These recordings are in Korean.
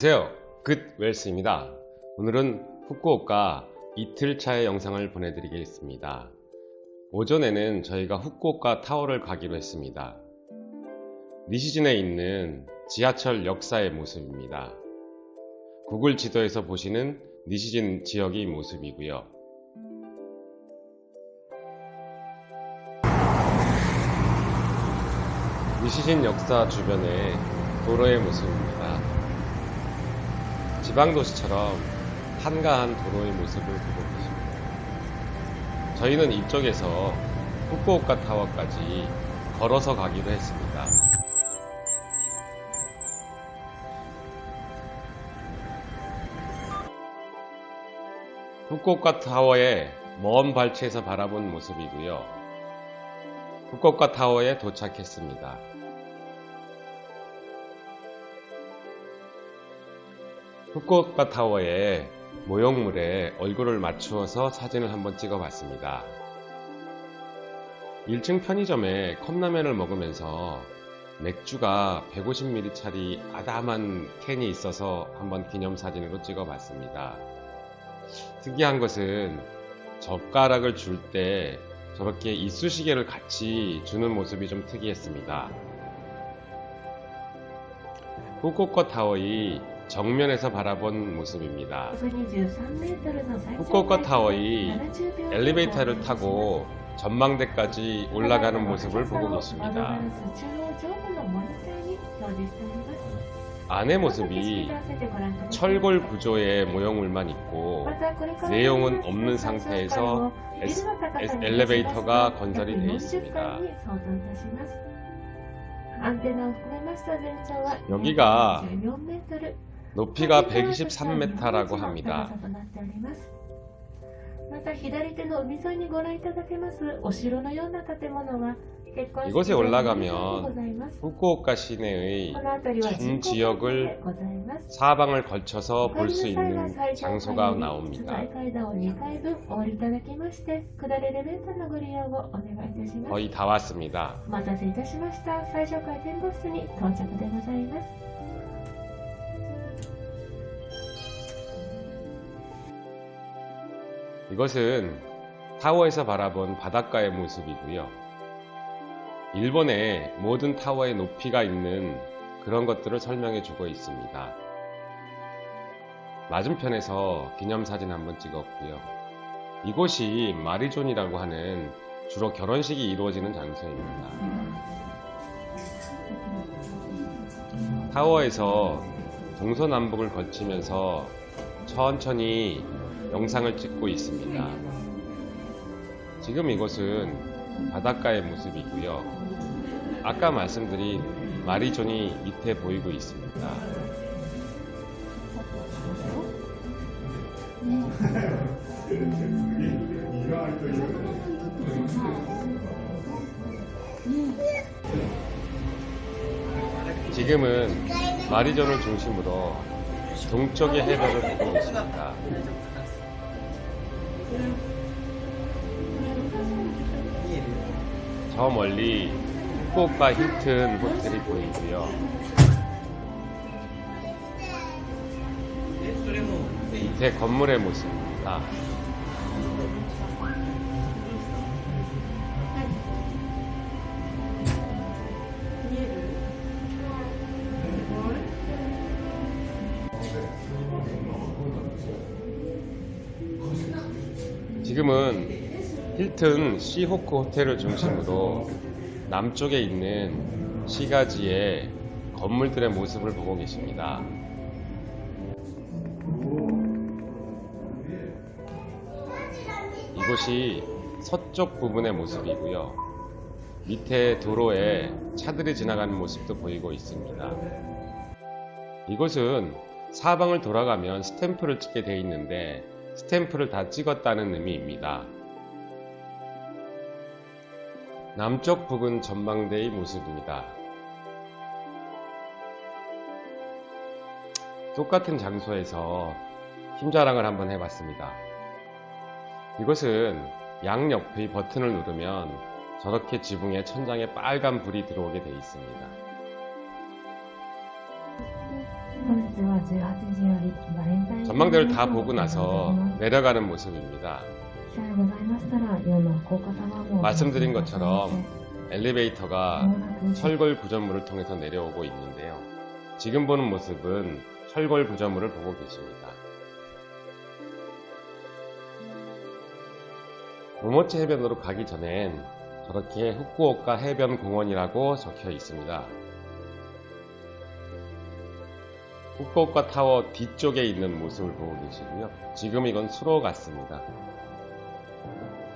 안녕하세요. 굿웰스입니다. 오늘은 후쿠오카 이틀차의 영상을 보내드리겠습니다. 오전에는 저희가 후쿠오카 타워를 가기로 했습니다. 니시진에 있는 지하철 역사의 모습입니다. 구글 지도에서 보시는 니시진 지역의 모습이고요. 니시진 역사 주변의 도로의 모습입니다. 지방도시처럼 한가한 도로의 모습을 보고 계십니다. 저희는 이쪽에서 후쿠오카 타워까지 걸어서 가기로 했습니다. 후쿠오카 타워의 먼 발치에서 바라본 모습이고요. 후쿠오카 타워에 도착했습니다. 후쿠오카 타워의 모형물에 얼굴을 맞추어서 사진을 한번 찍어봤습니다. 1층 편의점에 컵라면을 먹으면서 맥주가 150ml짜리 아담한 캔이 있어서 한번 기념사진으로 찍어봤습니다. 특이한 것은 젓가락을 줄 때 저렇게 이쑤시개를 같이 주는 모습이 좀 특이했습니다. 후쿠오카 타워의 정면에서 바라본 모습입니다. 후쿠오카 타워의 엘리베이터를 타고 전망대까지 올라가는 모습을 보고 계십니다. 안의 모습이 철골 구조의 모형물만 있고 내용은 없는 상태에서 에스- 에스- 엘리베이터가 건설이 되어 있습니다. 여기가 높이가 123m라고 합니다. また左手の海沿いにご覧いただけますお城のような建物は結婚式 이곳에 場 올라가면 ございます 후쿠오카 시내의 この辺りは 전 人工 지역을 でございます 사방을 걸쳐서 お帰 볼 り 수 の際は 있는 最上 장소가 階に 나옵니다. 津階段を2階分 이것은 타워에서 바라본 바닷가의 모습이고요. 일본의 모든 타워의 높이가 있는 그런 것들을 설명해 주고 있습니다. 맞은편에서 기념사진 한번 찍었고요. 이곳이 마리존이라고 하는 주로 결혼식이 이루어지는 장소입니다. 타워에서 동서남북을 거치면서 천천히 영상을 찍고 있습니다. 지금 이곳은 바닷가의 모습이고요. 아까 말씀드린 마리존이 밑에 보이고 있습니다. 지금은 마리존을 중심으로 동쪽의 해변을 보고 있습니다. 저 멀리 후쿠오카 힐튼 호텔이 보이고요. 밑에 건물의 모습입니다. 힐튼 시호크 호텔을 중심으로 남쪽에 있는 시가지의 건물들의 모습을 보고 계십니다. 이곳이 서쪽 부분의 모습이고요. 밑에 도로에 차들이 지나가는 모습도 보이고 있습니다. 이곳은 사방을 돌아가면 스탬프를 찍게 되어 있는데 스탬프를 다 찍었다는 의미입니다. 남쪽 부근 전망대의 모습입니다. 똑같은 장소에서 힘자랑을 한번 해봤습니다. 이곳은 양옆의 버튼을 누르면 저렇게 지붕에 천장에 빨간 불이 들어오게 되어 있습니다. 음. 전망대를 다 보고 나서 내려가는 모습입니다. 말씀드린 것처럼 엘리베이터가 철골 구조물을 통해서 내려오고 있는데요. 지금 보는 모습은 철골 구조물을 보고 계십니다. 모모치 해변으로 가기 전엔 저렇게 후쿠오카 해변공원이라고 적혀 있습니다. 후쿠오카 타워 뒤쪽에 있는 모습을 보고 계시고요. 지금 이건 수로 같습니다.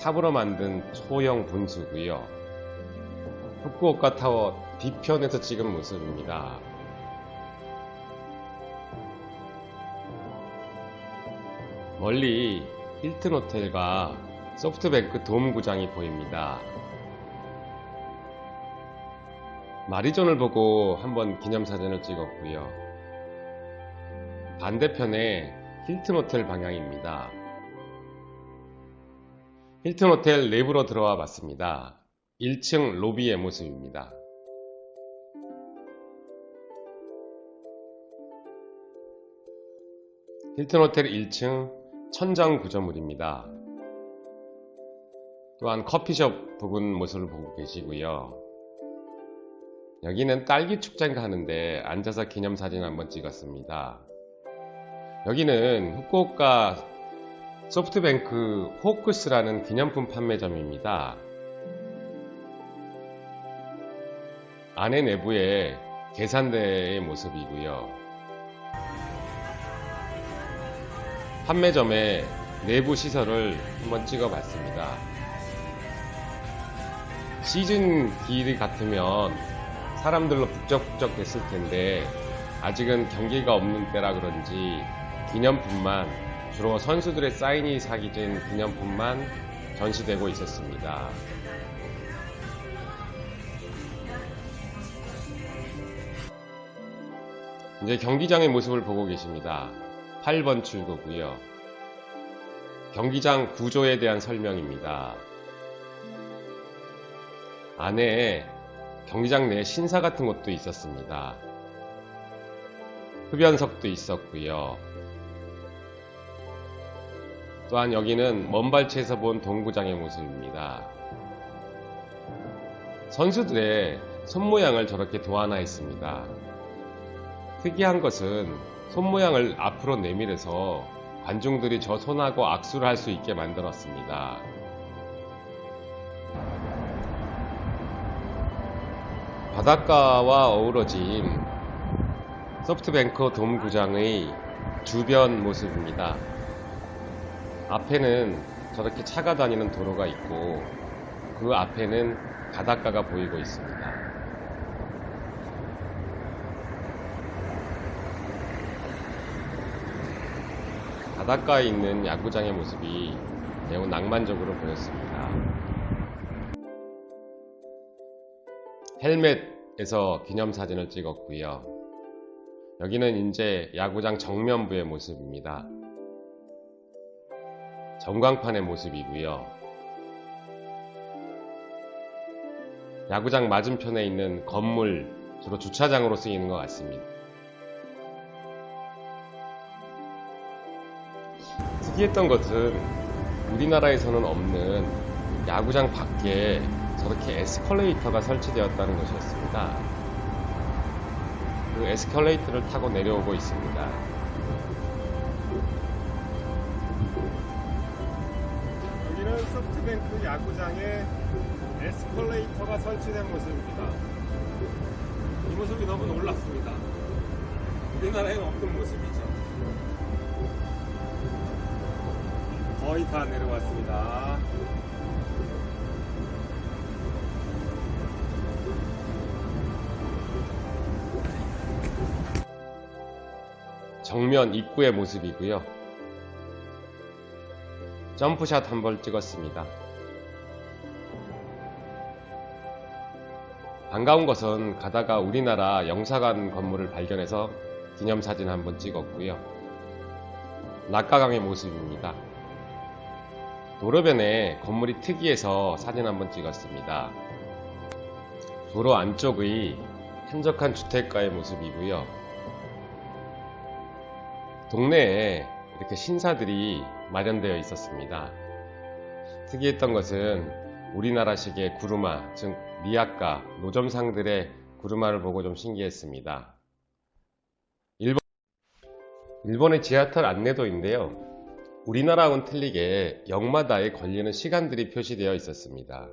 탑으로 만든 소형 분수고요. 후쿠오카 타워 뒤편에서 찍은 모습입니다. 멀리 힐튼 호텔과 소프트뱅크 돔 구장이 보입니다. 마리존을 보고 한번 기념사진을 찍었고요. 반대편에 힐튼 호텔 방향입니다. 힐튼 호텔 내부로 들어와 봤습니다. 1층 로비의 모습입니다. 힐튼 호텔 1층 천장 구조물입니다. 또한 커피숍 부분 모습을 보고 계시고요. 여기는 딸기 축제인가 하는데 앉아서 기념사진 한번 찍었습니다. 여기는 후쿠오카 소프트뱅크 호크스라는 기념품 판매점입니다. 안에 내부에 계산대의 모습이고요. 판매점의 내부 시설을 한번 찍어봤습니다. 시즌 길 같으면 사람들로 북적북적 됐을 텐데 아직은 경기가 없는 때라 그런지 기념품만 주로 선수들의 사인이 사기진 기념품만 전시되고 있었습니다. 이제 경기장의 모습을 보고 계십니다. 8번 출구고요. 경기장 구조에 대한 설명입니다. 안에 경기장 내에 신사 같은 것도 있었습니다. 흡연석도 있었고요. 또한 여기는 먼발치에서 본 동구장의 모습입니다. 선수들의 손모양을 저렇게 도안화했습니다. 특이한 것은 손모양을 앞으로 내밀어서 관중들이 저 손하고 악수를 할 수 있게 만들었습니다. 바닷가와 어우러진 소프트뱅크 돔구장의 주변 모습입니다. 앞에는 저렇게 차가 다니는 도로가 있고 그 앞에는 바닷가가 보이고 있습니다. 바닷가에 있는 야구장의 모습이 매우 낭만적으로 보였습니다. 헬멧에서 기념사진을 찍었고요. 여기는 이제 야구장 정면부의 모습입니다. 전광판의 모습이고요. 야구장 맞은편에 있는 건물, 주로 주차장으로 쓰이는 것 같습니다. 특이했던 것은 우리나라에서는 없는 야구장 밖에 저렇게 에스컬레이터가 설치되었다는 것이었습니다. 그 에스컬레이터를 타고 내려오고 있습니다. 여기는 소프트뱅크 야구장에 에스컬레이터가 설치된 모습입니다. 이 모습이 너무 놀랍습니다. 우리나라에는 없는 모습이죠. 거의 다 내려왔습니다. 정면 입구의 모습이고요. 점프샷 한번 찍었습니다. 반가운 것은 가다가 우리나라 영사관 건물을 발견해서 기념사진 한 번 찍었고요. 낙가강의 모습입니다. 도로변에 건물이 특이해서 사진 한 번 찍었습니다. 도로 안쪽의 한적한 주택가의 모습이고요. 동네에 이렇게 신사들이 마련되어 있었습니다. 특이했던 것은 우리나라식의 구루마, 즉 리아카, 노점상들의 구루마를 보고 좀 신기했습니다. 일본, 일본의 지하철 안내도인데요. 우리나라하고는 틀리게 역마다에 걸리는 시간들이 표시되어 있었습니다.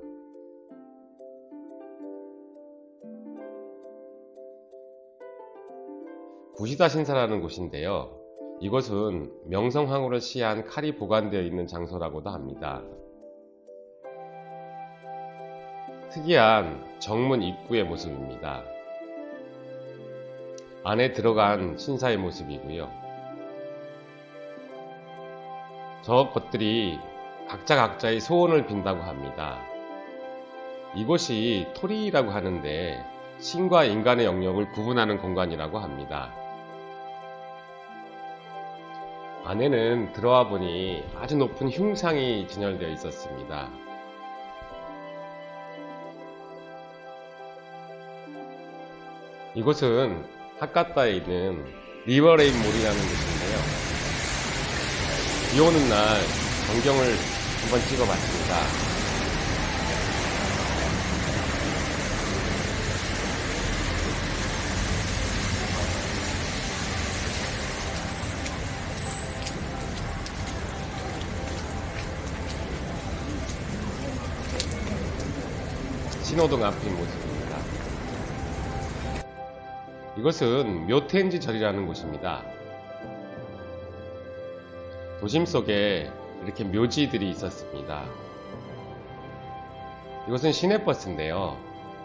구시다 신사라는 곳인데요. 이곳은 명성황후를 시한 칼이 보관되어 있는 장소라고도 합니다. 특이한 정문 입구의 모습입니다. 안에 들어간 신사의 모습이고요. 저 것들이 각자 각자의 소원을 빈다고 합니다. 이곳이 토리라고 하는데 신과 인간의 영역을 구분하는 공간이라고 합니다. 안에는 들어와 보니 아주 높은 흉상이 진열되어 있었습니다. 이곳은 하카타에 있는 리버레인 몰이라는 곳인데요. 비 오는 날 전경을 한번 찍어 봤습니다. 신호등 앞인 모습입니다. 이것은 묘텐지 절이라는 곳입니다. 도심 속에 이렇게 묘지들이 있었습니다. 이것은 시내버스인데요.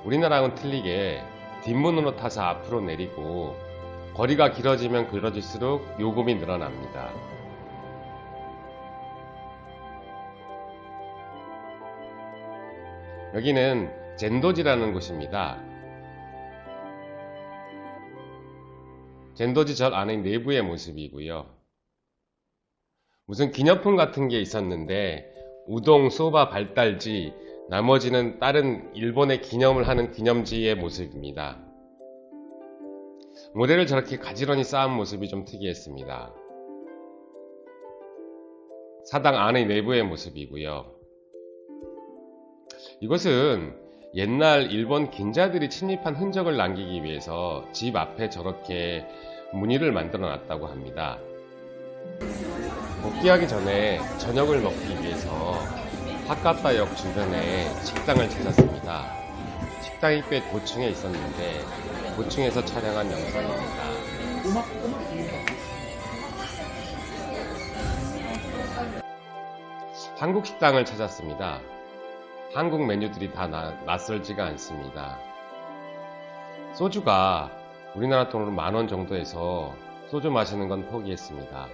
우리나라하고는 틀리게 뒷문으로 타서 앞으로 내리고 거리가 길어지면 길어질수록 요금이 늘어납니다. 여기는 젠도지라는 곳입니다. 젠도지 절 안의 내부의 모습이고요. 무슨 기념품 같은 게 있었는데 우동, 소바, 발달지, 나머지는 다른 일본의 기념을 하는 기념지의 모습입니다. 모델을 저렇게 가지런히 쌓은 모습이 좀 특이했습니다. 사당 안의 내부의 모습이고요. 이것은 옛날 일본 긴자들이 침입한 흔적을 남기기 위해서 집 앞에 저렇게 무늬를 만들어 놨다고 합니다. 복귀하기 전에 저녁을 먹기 위해서 하카타역 주변에 식당을 찾았습니다. 식당이 꽤 고층에 있었는데 고층에서 촬영한 영상입니다. 한국 식당을 찾았습니다. 한국 메뉴들이 다 나- 낯설지가 않습니다. 소주가 우리나라 돈으로 만 원 정도에서 소주 마시는 건 포기했습니다.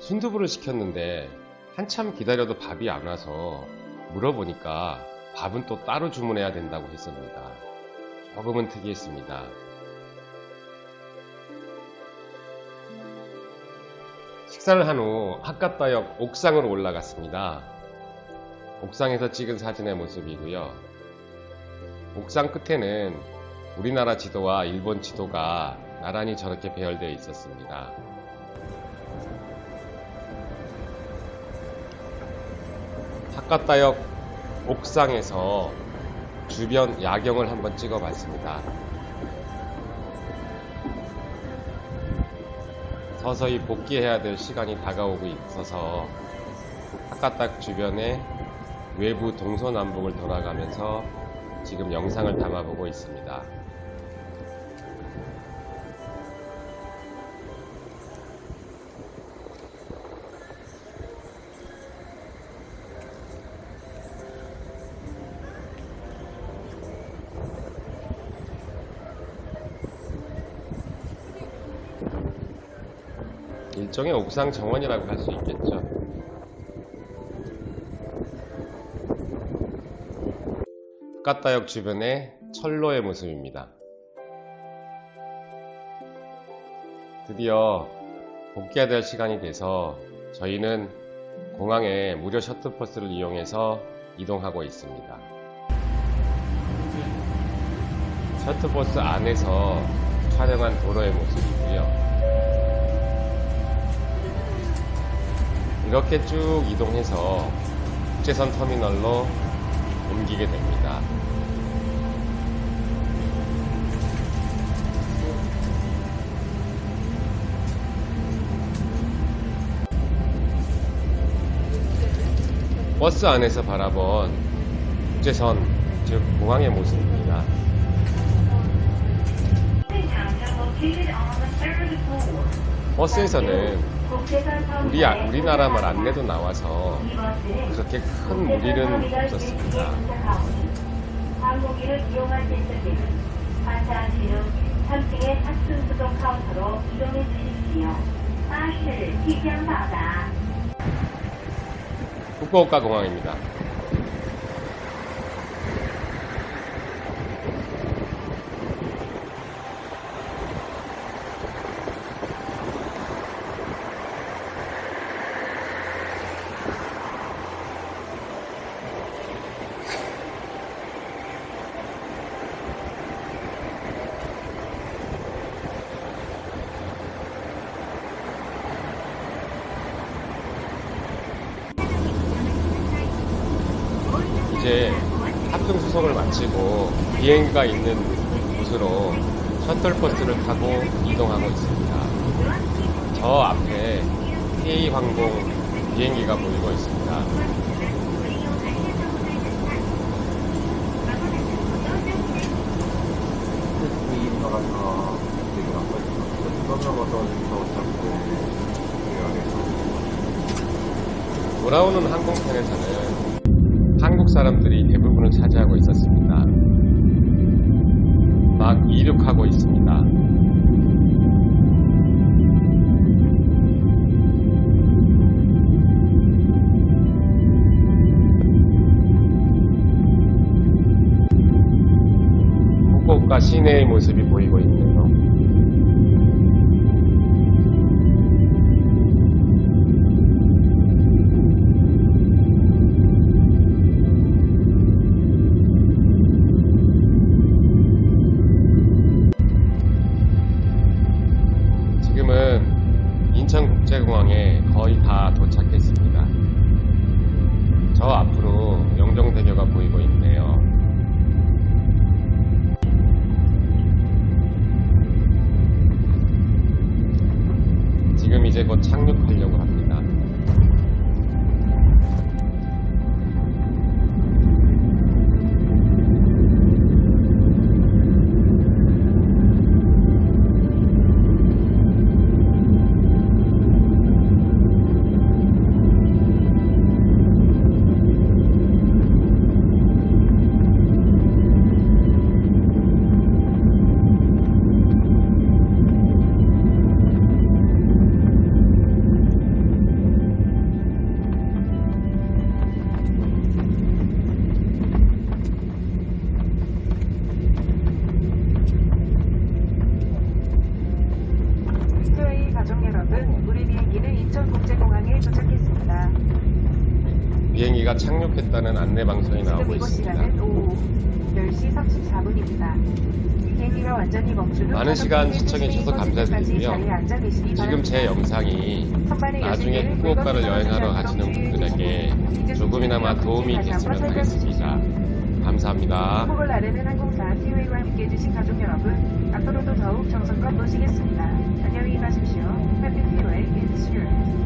순두부를 시켰는데 한참 기다려도 밥이 안 와서 물어보니까 밥은 또 따로 주문해야 된다고 했습니다. 조금은 특이했습니다. 식사를 한후 하카타역 옥상으로 올라갔습니다. 옥상에서 찍은 사진의 모습이고요. 옥상 끝에는 우리나라 지도와 일본 지도가 나란히 저렇게 배열되어 있었습니다. 하카타역 옥상에서 주변 야경을 한번 찍어봤습니다. 서서히 복귀해야 될 시간이 다가오고 있어서 하카딱 주변의 외부 동서남북을 돌아가면서 지금 영상을 담아보고 있습니다. 일종의 옥상 정원이라고 할 수 있겠죠. 가까다역 주변의 철로의 모습입니다. 드디어 복귀해야 될 시간이 돼서 저희는 공항에 무료 셔틀버스를 이용해서 이동하고 있습니다. 셔틀버스 안에서 촬영한 도로의 모습이고요. 이렇게 쭉 이동해서 국제선 터미널로 옮기게 됩니다. 버스 안에서 바라본 국제선, 즉 공항의 모습입니다. 버스에서는 우리, 아- 우리나라 말 안내도 나와서 그렇게 큰 무리는 없었습니다. 항공기를 이용하실 때는 환자한 뒤는 3층의 탑승 수동 카운터로 이동해 주십시오. 巴士即将到达。 후쿠오카 공항입니다. 이제 수속을 마치고 비행기가 있는 곳으로 셔틀버스를 타고 이동하고 있습니다. 저 앞에 K항공 비행기가 보이고 있습니다. 돌아오는 항공편에서는 한국 사람들이 대부분을 차지하고 있었습니다. 막 이륙하고 있습니다. 후쿠오카 시내의 모습이 보이고 있네요. 가족 여러분, 우리 비행기는 인천국제공항에 도착했습니다. 비행기가 착륙했다는 안내 방송이 나오고 이곳 있습니다. 시간은 오후 10시 34분입니다. 비행기가 완전히 멈춘 후 많은 시간 시청해 주셔서 조심히 버스 감사드리고요. 지금 제. 영상이 나중에 후쿠오카를 여행하러 가시는 분들에게 조금이나마 도움이 됐으면. 하겠습니다. 감사합니다. 후보를 나르는 항공사 티웨이와 함께 해주신 가족 여러분, 앞으로도 더욱 정성껏 모시겠습니다. 안녕히 가십시오. Caterpillar Insurance.